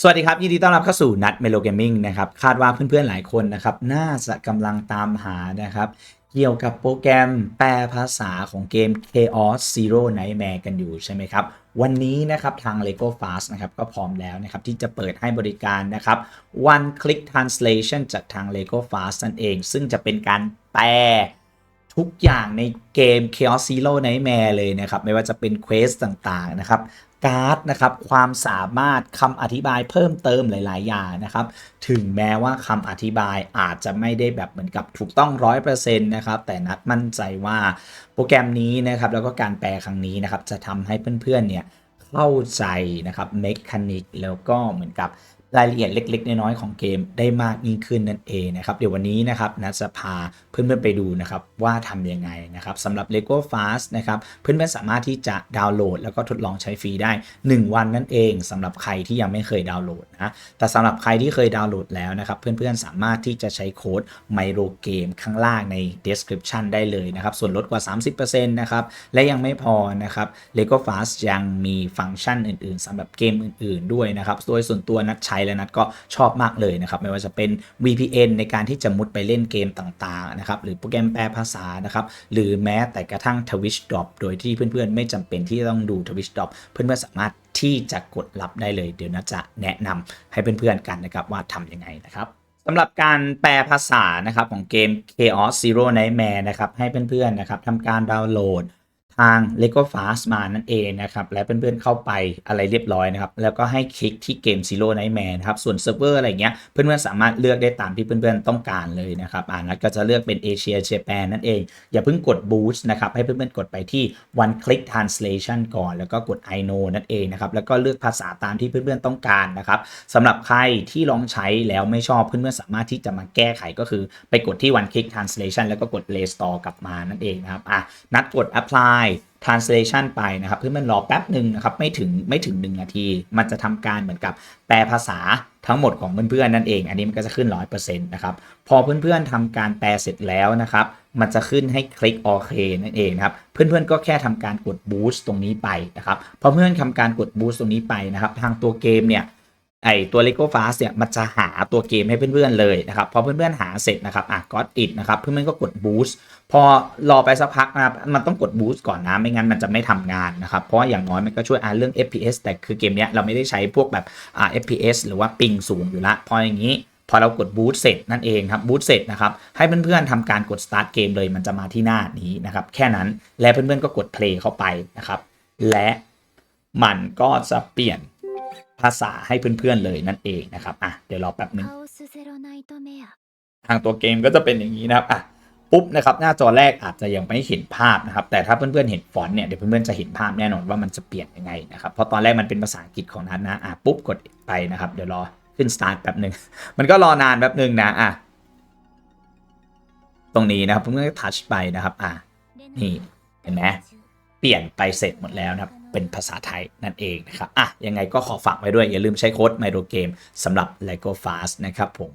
สวัสดีครับ ยินดีต้อนรับเข้าสู่นัดเมโลเกมมิ่งนะครับ คาดว่าเพื่อนๆหลายคนนะครับ น่าจะกำลังตามหานะครับ เกี่ยวกับโปรแกรมแปลภาษาของเกม Chaos Zero Nightmare กันอยู่ใช่ไหมครับ วันนี้นะครับทาง Lego Fast นะครับก็พร้อมแล้วนะครับ ที่จะเปิดให้บริการนะครับ One Click Translation จากทาง Lego Fast นั่นเอง ซึ่งจะเป็นการแปล ทุกอย่างในเกม Chaos Zero Nightmare เลยนะครับ ไม่ว่าจะเป็นเควสต่างๆนะครับการ์ดนะครับความสามารถคำอธิบายเพิ่มเติมหลาย ๆ อย่างนะครับ ถึงแม้ว่าคำอธิบายอาจจะไม่ได้แบบเหมือนกับถูกต้อง 100%นะครับ แต่นัดมั่นใจว่าโปรแกรมนี้นะครับ แล้วก็การแปลครั้งนี้นะครับ จะทำให้เพื่อน ๆ เนี่ยเข้าใจนะครับเมคานิกแล้วก็เหมือนกับ รายละเอียดเล็ก ๆ น้อยๆของเกมได้มากยิ่งขึ้นนั่นเองนะครับเดี๋ยววันนี้นะครับนัทจะพาเพื่อนๆไปดูนะครับว่าทำยังไงนะครับสำหรับ Lego Fast นะครับเพื่อนๆสามารถที่จะดาวน์โหลด แล้วก็ทดลองใช้ฟรีได้ 1 วันนั่นเองสำหรับใครที่ยังไม่เคยดาวน์โหลดนะแต่สำหรับใครที่เคยดาวน์โหลดแล้วนะครับเพื่อนๆสามารถที่จะใช้โค้ด Miro Game ข้างล่างใน description ได้เลยนะครับส่วนลดกว่า 30%นะครับและยังไม่พอนะครับ Lego Fast ยังมีฟังก์ชันอื่น ๆสำหรับเกมอื่น ๆด้วยนะครับโดยส่วนตัวนัดใช้และนัดก็ชอบมากเลยนะครับไม่ว่าจะเป็น VPN ในการที่จะมุดไปเล่นเกมต่างๆนะครับหรือโปรแกรมแปลภาษานะครับหรือแม้แต่กระทั่ง Twitch Drop โดยที่เพื่อนๆ ไม่จำเป็นที่ต้องดู Twitch Drop เพื่อนๆสามารถที่จะกดรับได้เลย เดี๋ยวนัดจะแนะนำให้เพื่อนๆกันนะครับว่าทำยังไงนะครับสำหรับการแปลภาษานะครับของเกม Chaos Zero Nightmare นะครับให้เพื่อนๆนะครับทำการดาวน์โหลด ทาง Lego Fast มานั่นเองนะครับและเพื่อนๆเข้าไปอะไรเรียบร้อยนะครับแล้วก็ให้คลิกที่เกม Zero Nightmare นะครับส่วนเซิร์ฟเวอร์อะไรเงี้ยเพื่อนๆสามารถเลือกได้ตามที่เพื่อนๆต้องการเลยนะครับอ่านัดก็จะเลือกเป็น Asia Japan นั่นเอง อย่าเพิ่งกด Boost นะครับให้เพื่อนๆกดไปที่ One Click Translation ก่อน แล้วก็กด I know นั่นเองนะครับแล้วก็เลือกภาษาตามที่เพื่อนๆต้องการนะครับสำหรับใครที่ลองใช้แล้วไม่ชอบเพื่อนๆสามารถที่จะมาแก้ไขก็คือไปกดที่ One Click Translation แล้วก็กด Play Store กลับมานั่นเองนะครับอะนัดกด Apply translation ไปนะครับ เพื่อนรอแป๊บหนึ่งนะครับไม่ถึงไม่ถึง 1 นาที มันจะทำการเหมือนกับแปลภาษาทั้งหมดของเพื่อนๆนั่นเอง อันนี้มันก็จะขึ้น 100%นะครับพอเพื่อนๆทำการแปลเสร็จแล้วนะครับมันจะขึ้นให้คลิกโอเคนั่นเองนะครับเพื่อนๆก็แค่ทำการกด boost ตรงนี้ไปนะครับพอเพื่อนทำการกด boost ตรงนี้ไปนะครับทางตัวเกมเนี่ย ไอตัว Lego Fast เนี่ยมันจะหาตัวเกมให้เพื่อนๆเลยนะครับพอเพื่อนๆหาเสร็จนะครับอะ got it นะครับเพื่อนๆก็กด boost พอรอไปสักพักนะครับมันต้องกด boost ก่อนนะไม่งั้นมันจะไม่ทำงานนะครับเพราะอย่างน้อยมันก็ช่วยอ่านเรื่อง FPS แต่คือเกมเนี้ยเราไม่ได้ใช้พวกแบบอ่า FPS หรือว่าปิงสูงอยู่ละพออย่างนี้พอเรากด boost เสร็จนั่นเองครับ boost เสร็จนะครับให้เพื่อนๆทำการกด start เกมเลยมันจะมาที่หน้านี้นะครับแค่นั้นและเพื่อนๆก็กด play เข้าไปนะครับและมันก็จะเปลี่ยน ภาษาให้เพื่อนๆเลยนั่นเองนะครับอะเดี๋ยวรอแป๊บหนึ่งทางตัวเกมก็จะเป็นอย่างนี้นะครับอะปุ๊บนะครับหน้าจอแรกอาจจะยังไม่เห็นภาพนะครับแต่ถ้าเพื่อนๆเห็นฟอนต์เนี่ยเดี๋ยวเพื่อนๆจะเห็นภาพแน่นอนว่ามันจะเปลี่ยนยังไงนะครับเพราะตอนแรกมันเป็นภาษาอังกฤษของนัทนะอะปุ๊บกดไปนะครับเดี๋ยวรอขึ้นสตาร์ทแป๊บหนึ่งมันก็รอนานแป๊บหนึ่งนะอะตรงนี้นะครับเพื่อนๆทัชไปนะครับอะนี่เห็นไหมเปลี่ยนไปเสร็จหมดแล้วนะครับ เป็นภาษาไทยนั่นเองนะครับอะยังไงก็ขอฝากไว้ด้วยอย่าลืมใช้โค้ด m y r o Game สำหรับ LEGO Fast นะครับผม